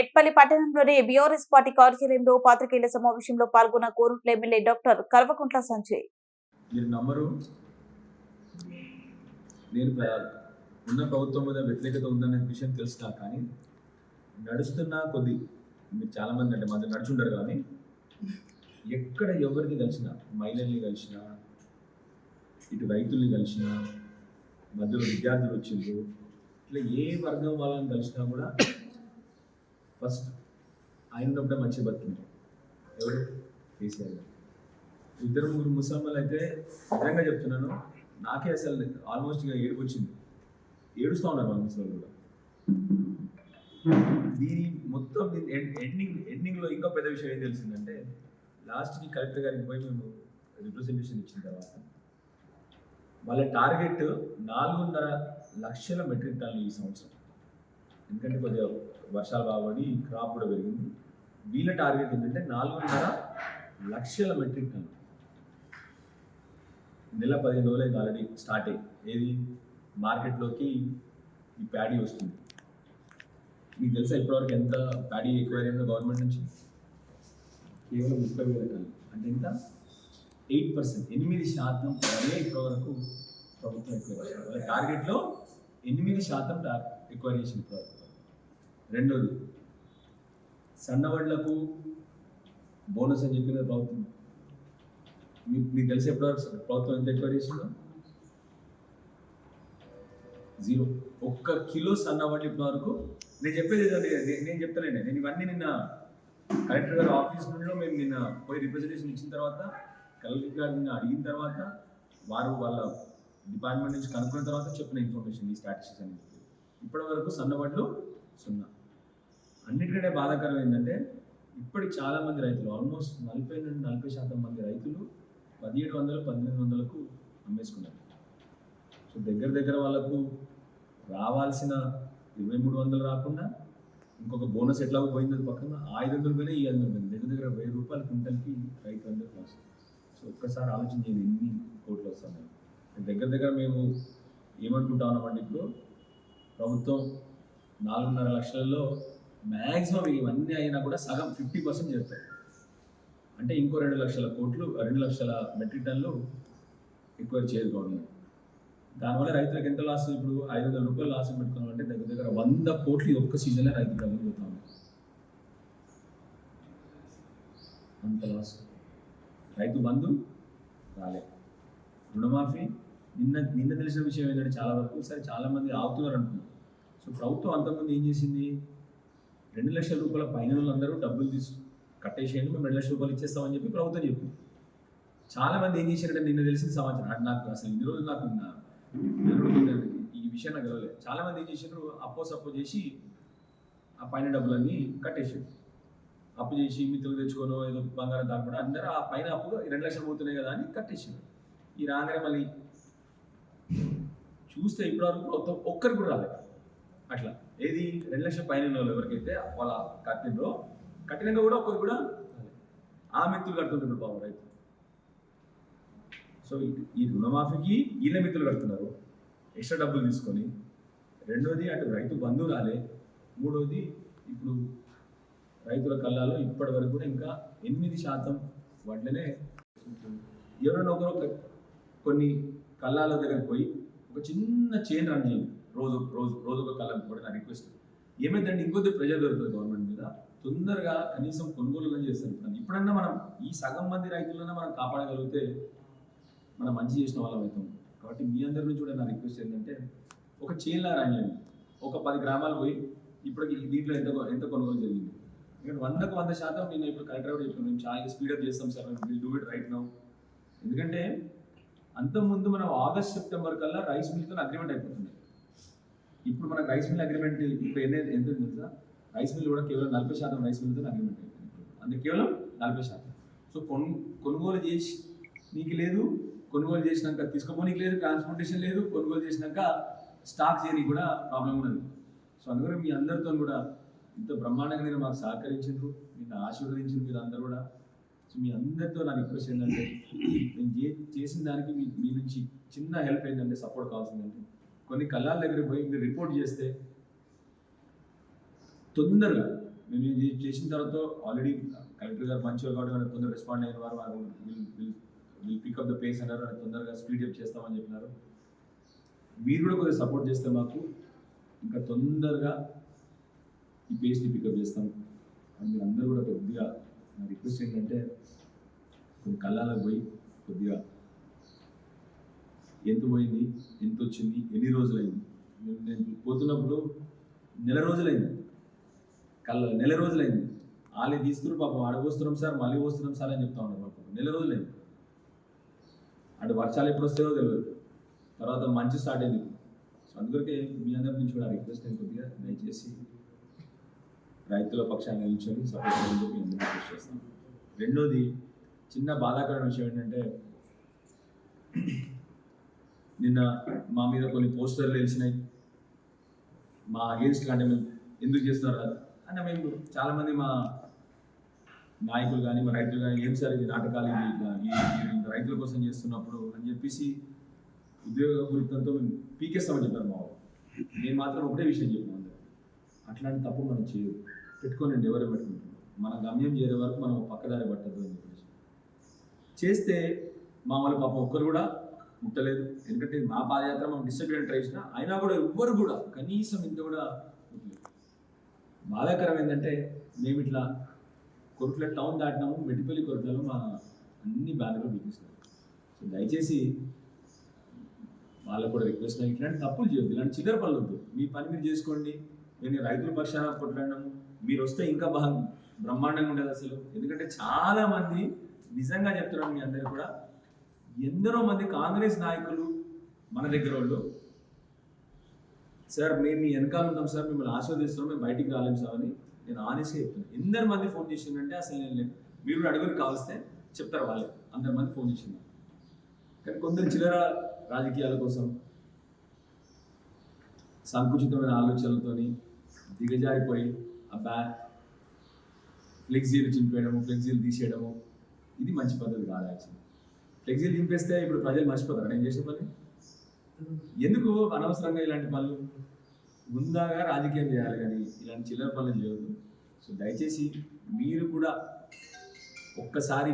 మెట్పల్లి పట్టణంలోని BRS party కార్యాలయంలో పాత్రికేయుల సమావేశంలో పాల్గొన్న కోరుట్ల ఎమ్మెల్యే డాక్టర్ కల్వకుంట్ల సంజయ్. మీరు నమ్మరు. నేను ఉన్న ప్రభుత్వం మీద వ్యతిరేకత ఉందనే విషయం తెలుస్తాను కానీ నడుస్తున్న కొద్ది మీరు చాలామంది అంటే మంది నడుచుంటారు కానీ ఎక్కడ ఎవరిని కలిసినా మహిళల్ని కలిసినా ఇటు రైతుల్ని కలిసినా మధ్యలో విద్యార్థులు వచ్చిండ్రు ఇట్లా ఏ వర్గం వాళ్ళని కలిసినా కూడా ఫస్ట్ ఆయన ఉన్నప్పుడే మంచిగా బతికిండ్రు ఎవరు? కేసీఆర్ గారు. ఇద్దరు ముగ్గురు ముసల్మాన్లు అయితే నిజంగా చెప్తున్నాను నాకే అసలు ఆల్మోస్ట్ ఇక ఏడుపు వచ్చింది ఏడుస్తూ ఉన్నారు వాళ్ళ ముసలి కూడా. దీని మొత్తం ఎండ్- ఎండింగ్ ఎండింగ్లో ఇంకా పెద్ద విషయం ఏం తెలిసిందంటే లాస్ట్కి కలెక్టర్ గారికి పోయి మేము రిప్రజెంటేషన్ ఇచ్చిన తర్వాత వాళ్ళ టార్గెట్ నాలుగున్నర లక్షల మెట్రిక్ టన్నులు ఈ సంవత్సరం. ఎందుకంటే కొద్దిగా వర్షాలు బాగుపడి క్రాప్ కూడా పెరిగింది. వీళ్ళ టార్గెట్ ఏంటంటే నాలుగున్నర లక్షల మెట్రిక్ టన్ నెల పదిహేను రోజులు అయింది ఆల్రెడీ స్టార్ట్ అయ్యి. ఏది? మార్కెట్లోకి ఈ ప్యాడీ వస్తుంది. మీకు తెలుసా ఇప్పటివరకు ఎంత ప్యాడీ ఎక్కువ గవర్నమెంట్ నుంచి? కేవలం ముప్పై వేల టన్నులు అంటే ఎంత? Eight percent. ఎనిమిది శాతం వరే ఇప్పటివరకు ప్రభుత్వం ఎక్కువ టార్గెట్లో ఎనిమిది శాతం టార్ ఎక్కువ చేసింది ఇప్పటివరకు రెండోది సన్నవడ్లకు బోనస్ అని చెప్పిన ప్రభుత్వం. మీకు మీకు తెలిసి ఎప్పటివరకు ప్రభుత్వం ఎంత ఎక్కువ చేసిందో? జీరో. ఒక్క కిలో సన్నవడ్లు ఇప్పటి వరకు నేను చెప్పేది నేను చెప్తానండి నేను ఇవన్నీ నిన్న కలెక్టర్ గారి ఆఫీస్ నుండి మేము నిన్న పోయి రిప్రజెంటేషన్ ఇచ్చిన తర్వాత కలెక్టర్ నిన్న అడిగిన తర్వాత వారు వాళ్ళ డిపార్ట్మెంట్ నుంచి కనుక్కున్న తర్వాత చెప్పిన ఇన్ఫర్మేషన్ ఈ స్టాటిస్టిక్స్ అనేది ఇప్పటి వరకు సన్నబడ్లు సున్నా. అన్నిటికంటే బాధాకరం ఏంటంటే ఇప్పటికి చాలా మంది రైతులు ఆల్మోస్ట్ నలభై నుండి నలభై శాతం మంది రైతులు పదిహేడు వందలు పద్దెనిమిది వందలకు అమ్మేసుకున్నారు. సో దగ్గర దగ్గర వాళ్ళకు రావాల్సిన ఇరవై మూడు వందలు రాకుండా ఇంకొక బోనస్ ఎట్లా పోయింది పక్కన ఐదు వందలు పోయినా ఈ ఐదు వందలు పోయింది దగ్గర దగ్గర వెయ్యి రూపాయల క్వింటల్కి రైతు అందరికి లాస్ సో ఒక్కసారి ఆలోచన చేయండి ఎన్ని కోట్లు వస్తాను దగ్గర దగ్గర మేము ఏమనుకుంటా ఉన్నామండి ఇప్పుడు? ప్రభుత్వం నాలుగున్నర లక్షలలో మ్యాక్సిమం ఇవన్నీ అయినా కూడా సగం ఫిఫ్టీ పర్సెంట్ చెప్తాయి అంటే ఇంకో రెండు లక్షల కోట్లు రెండు లక్షల మెట్రిక్ టన్లు ఎక్కువ చేయదు గవర్నమెంట్. దానివల్ల రైతులకు ఎంత లాస్? ఇప్పుడు ఐదు వందల రూపాయలు లాస్ పెట్టుకున్నాం అంటే దగ్గర దగ్గర వంద కోట్లు ఒక్క సీజన్లో రైతు తగ్గిపోతా ఉంది అంత లాస్. రైతు బంధు రాలే. రుణమాఫీ. నిన్న నిన్న తెలిసిన విషయం ఏంటంటే చాలా వరకు సరే చాలా మంది ఆగుతున్నారు అనుకున్నారు సో ప్రభుత్వం అంతకుముందు ఏం చేసింది? రెండు లక్షల రూపాయల పైన వాళ్ళందరూ డబ్బులు తీసు కట్టేసేయండి మేము రెండు లక్షల రూపాయలు ఇచ్చేస్తామని చెప్పి ప్రభుత్వం చెప్పింది చాలా మంది ఏం చేశారంటే నిన్న తెలిసిన సమాచారం. అది నాకు అసలు ఇన్ని రోజులు నాకు ఈ విషయం నాకు తెలియలేదు చాలా మంది ఏం చేశారు? అప్పో సప్పో చేసి ఆ పైన డబ్బులన్నీ కట్టేసారు అప్పు చేసి మిత్రులు తెచ్చుకోను ఏదో బంగారం దాకుండా అందరూ ఆ పైన అప్పు రెండు లక్షలు పోతున్నాయి కదా అని కట్టేసారు ఈ రాగానే మళ్ళీ చూస్తే ఇప్పటివరకు ప్రభుత్వం ఒక్కరికి కూడా రాలేదు. అట్లా. ఏది? రెండు లక్షల పైన వాళ్ళు ఎవరికైతే వాళ్ళ కట్టినరో కట్టినాక కూడా ఒక్కరు కూడా ఆ మిత్రులు కడుతుంటారు పాపం రైతు. సో ఈ- రుణమాఫీకి ఈయన మిత్రులు కడుతున్నారు. ఎక్స్ట్రా డబ్బులు తీసుకొని. రెండోది అటు రైతు బంధువు రాలే. మూడోది ఇప్పుడు రైతుల కళ్ళాలో ఇప్పటి వరకు కూడా ఇంకా ఎనిమిది శాతం వడ్లనే ఎవరైనా ఒకరు ఒక కొన్ని కళ్ళాల దగ్గర పోయి ఒక చిన్న చైన్ రన్ చేయండి. రోజు రోజు రోజు ఒక కాలం కూడా నా రిక్వెస్ట్ ఏమైందంటే ఇంకొద్ది ప్రెజర్ దొరుకుతుంది గవర్నమెంట్ మీద. తొందరగా కనీసం కొనుగోలు కానీ చేస్తారు. ఇప్పుడు ఇప్పుడన్నా మనం ఈ సగం మంది రైతులన్నా మనం కాపాడగలిగితే మనం మంచి చేసిన వాళ్ళం అవుతాం. కాబట్టి మీ అందరి నుంచి కూడా నా రిక్వెస్ట్ ఏంటంటే ఒక చైన్లా రాయండి ఒక పది గ్రామాలు పోయి ఇప్పటికి దీంట్లో ఎంత ఎంత కొనుగోలు జరిగింది? ఎందుకంటే వందకు వంద శాతం నేను ఇప్పుడు కలెక్టర్ కూడా చెప్పాను. మేము చాలా స్పీడప్ చేస్తాం sir. Will do it right now ఎందుకంటే అంతకుముందు మనం ఆగస్ట్ సెప్టెంబర్ కల్లా రైస్ మిల్తో అగ్రిమెంట్ అయిపోతుంది. ఇప్పుడు మనకు రైస్ మిల్ అగ్రిమెంట్ ఇప్పుడు ఎన్ని ఎంత తెలుసా? రైస్ మిల్ కూడా కేవలం నలభై శాతం రైస్ మిల్తో అగ్రిమెంట్ అయిపోయింది. అందుకే కేవలం నలభై శాతం. సో కొను కొనుగోలు చేసి నీకు లేదు కొనుగోలు చేసినాక తీసుకోపోనీకి లేదు ట్రాన్స్పోర్టేషన్ లేదు కొనుగోలు చేసినాక స్టాక్ చేయడానికి కూడా ప్రాబ్లం ఉన్నది. సో అందుకని మీ అందరితో కూడా ఇంత బ్రహ్మాండంగా నేను మాకు సహకరించారు మీరు ఆశీర్వదించారు మీరు అందరూ కూడా. సో మీ అందరితో నా రిక్వెస్ట్ ఏంటంటే నేను చేసిన దానికి మీ మీ నుంచి చిన్న హెల్ప్ ఏంటంటే సపోర్ట్ కావాల్సిందంటే కొన్ని కళ్ళాల దగ్గర పోయి మీరు రిపోర్ట్ చేస్తే తొందరగా నేను ఇది చేసిన తర్వాత ఆల్రెడీ కలెక్టర్ గారు మంచిగా కాబట్టి మనకు తొందరగా రెస్పాండ్ అయిన వారు వారు will will pick up the pace అన్నారు. అని తొందరగా స్పీడ్ అప్ చేస్తామని చెప్పినారు. మీరు కూడా కొద్దిగా సపోర్ట్ చేస్తే మాకు ఇంకా తొందరగా ఈ పేస్ని పికప్ చేస్తాం. అని మీరు అందరూ కూడా కొద్దిగా నా రిక్వెస్ట్ ఏంటంటే కొన్ని కళ్ళాలకు పోయి కొద్దిగా ఎంత పోయింది ఎంత వచ్చింది ఎన్ని రోజులైంది? నేను నేను పోతున్నప్పుడు నెల రోజులైంది. కళ్ళ నెల రోజులైంది. వాళ్ళే తీస్తున్నారు పాపం. ఆడ పోస్తున్నాం సార్ మళ్ళీ పోస్తున్నాం సార్ అని చెప్తా ఉన్నారు పాపం. నెల రోజులైంది. అటు వర్షాలు ఎప్పుడు వస్తాయో తెలియదు. తర్వాత మంచి స్టార్ట్ అయింది. సో అందుకే మీ అందరి నుంచి కూడా రిక్వెస్ట్ నేను కొద్దిగా దయచేసి రైతుల పక్షాన్ని నిల్చొని సపోర్ట్ చేయని చెప్పి రిక్వెస్ట్ చేస్తాను. రెండోది చిన్న బాధాకరమైన విషయం ఏంటంటే నిన్న మా మీద కొన్ని పోస్టర్లు వెలిసినాయి మా అగేన్స్ట్ అంటే మేము ఎందుకు చేస్తున్నారు అంటే మేము చాలామంది మా నాయకులు కానీ మా రైతులు కానీ ఏం సార్ ఇది నాటకాలు ఇది రైతుల కోసం చేస్తున్నప్పుడు అని చెప్పేసి ఉద్యోగ వృత్తంతో మేము పీకేస్తామని చెప్పారు మా వాళ్ళు. నేను మాత్రం ఒకటే విషయం చెప్పాను అట్లాంటి తప్పు మనం చేయదు పెట్టుకోనండి ఎవరే పెట్టుకుంటున్నాం మన గమ్యం చేరే వరకు మనం పక్కదారి పట్టద్దు అని చెప్పేసి. చేస్తే మామూలు వాళ్ళ పాపం ఒక్కరు కూడా ముట్టలేదు. ఎందుకంటే మా పాదయాత్ర మనం డిస్టర్బ్ ట్రై చేసిన అయినా కూడా ఎవ్వరు కూడా కనీసం ఇంత కూడా బాధాకరం ఏంటంటే మేము ఇట్లా కొరుట్ల టౌన్ దాటినాము మెట్టిపల్లి కొరుట్లలో మా అన్ని బ్యానర్లు బిగిస్తున్నాం సో దయచేసి వాళ్ళకు కూడా రిక్వెస్ట్ ఇట్లాంటి తప్పులు చేయొద్దు ఇలాంటి చిల్లర పనులు వద్దు. మీ పని మీరు చేసుకోండి నేను రైతుల పక్షాన కొట్లాడినాము మీరు వస్తే ఇంకా బాగా బ్రహ్మాండంగా ఉండేది అసలు. ఎందుకంటే చాలా మంది నిజంగా చెప్తున్నాను మీ అందరు కూడా ఎందరో మంది కాంగ్రెస్ నాయకులు మన దగ్గర వాళ్ళు. సార్ మేము మీ వెనకాల ఉంటాం సార్ మిమ్మల్ని ఆస్వాదిస్తున్నాం మేము బయటికి రాలేం సార్ అని నేను ఆనెస్ట్గా చెప్తున్నాను ఎందరు మంది ఫోన్ చేసిందంటే అసలు నేను మీరు కూడా అడుగురు కావలిస్తే చెప్తారు వాళ్ళే. అందరి మంది ఫోన్ చేసింది కానీ కొందరు చిల్లర రాజకీయాల కోసం సంకుచితమైన ఆలోచనలతోని దిగజారిపోయి ఆ బ్యా ఫ్లెక్సీలు చింపేయడము ఫ్లెక్సీలు తీసేయడము ఇది మంచి పద్ధతి కాదు యాక్చువల్లీ. ఫ్లెక్సీలు చింపేస్తే ఇప్పుడు ప్రజలు మర్చిపోతారు. నేను చేసే పని ఎందుకు అనవసరంగా ఇలాంటి పనులు? ముందాగా రాజకీయం చేయాలి కానీ ఇలాంటి చిల్లర పనులు చేయదు సో దయచేసి మీరు కూడా ఒక్కసారి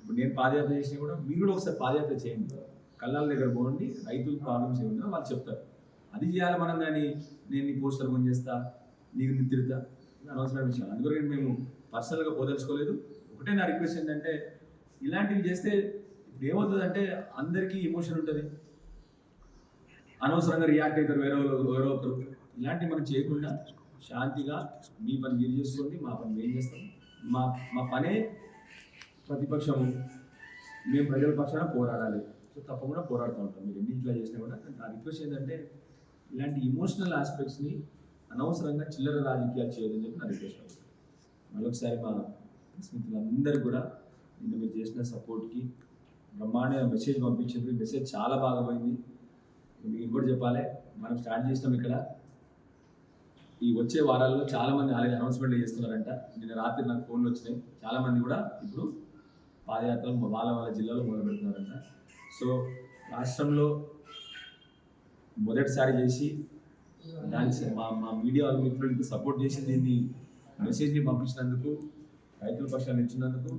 ఇప్పుడు నేను పాదయాత్ర చేసినా కూడా మీరు కూడా ఒకసారి పాదయాత్ర చేయండి. కళ్ళాల దగ్గర పోండి. రైతుల ప్రాబ్లమ్స్ ఏమున్నా వాళ్ళు చెప్తారు. అది చేయాలి మనం కానీ నేను నీ పోస్టర్ కొని చేస్తా నీకు నిద్రిత అనవసరమైన విషయం అందుకని మేము పర్సనల్గా పోదలుచుకోలేదు. ఒకటే నా రిక్వెస్ట్ ఏంటంటే ఇలాంటివి చేస్తే ఇప్పుడు ఏమవుతుందంటే అందరికీ ఎమోషన్ ఉంటుంది. అనవసరంగా రియాక్ట్ అవుతారు వేరే వాళ్ళు వేరే ఇలాంటివి మనం చేయకుండా శాంతిగా మీ పని మీరు చేసుకోండి మా పని మేము చేస్తాం. మా మా పనే ప్రతిపక్షము మేము ప్రజల పక్షాన పోరాడాలి. సో తప్పకుండా పోరాడుతూ ఉంటాం. మీరు ఎన్ని ఇట్లా చేసినా కూడా. నా రిక్వెస్ట్ ఏంటంటే ఇలాంటి ఇమోషనల్ ఆస్పెక్ట్స్ని అనవసరంగా చిల్లర రాజకీయాలు చేయదని చెప్పి నా రిక్వెస్ట్ అవుతుంది మరొకసారి మా స్నేహితులందరూ కూడా నిన్న మీరు చేసిన సపోర్ట్కి బ్రహ్మాండ మెసేజ్ పంపించింది మెసేజ్ చాలా బాగా పోయింది. మీకు ఇంకోటి చెప్పాలి మనం స్టార్ట్ చేసినాం ఇక్కడ. ఈ వచ్చే వారాల్లో చాలామంది ఆల్రెడీ అనౌన్స్మెంట్లు చేస్తున్నారంట. నిన్న రాత్రి నాకు ఫోన్లు వచ్చినాయి. చాలామంది కూడా ఇప్పుడు పాదయాత్రలు వాళ్ళ వాళ్ళ జిల్లాలో మొదలు పెడుతున్నారంట. సో రాష్ట్రంలో మొదటిసారి చేసి దానికి మా మా మీడియా వాళ్ళ మిత్రులకి సపోర్ట్ చేసి దీన్ని మెసేజ్ని పంపించినందుకు రైతుల పక్షాన్ని ఇచ్చినందుకు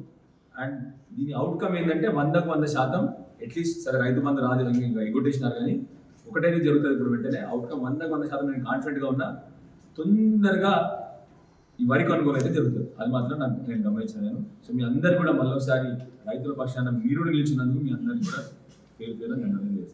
అండ్ దీని అవుట్కమ్ ఏంటంటే వందకు వంద శాతం అట్లీస్ట్ సరే రైతు మంది రాదు ఇంకా ఎగ్గొట్టేసినారు కానీ ఒకటైతే జరుగుతుంది ఇప్పుడు వెంటనే. అవుట్కమ్ వందకు వంద శాతం నేను కాన్ఫిడెంట్గా ఉన్నా. తొందరగా ఈ వరి కొనుగోలు అయితే జరుగుతుంది. అది మాత్రం నాకు నేను గమనించాను నేను సో మీ అందరు కూడా మళ్ళీ ఒకసారి రైతుల పక్షాన మీరు నిలిచినందుకు మీ అందరికీ కూడా పేరు పేరు నేను చేస్తాను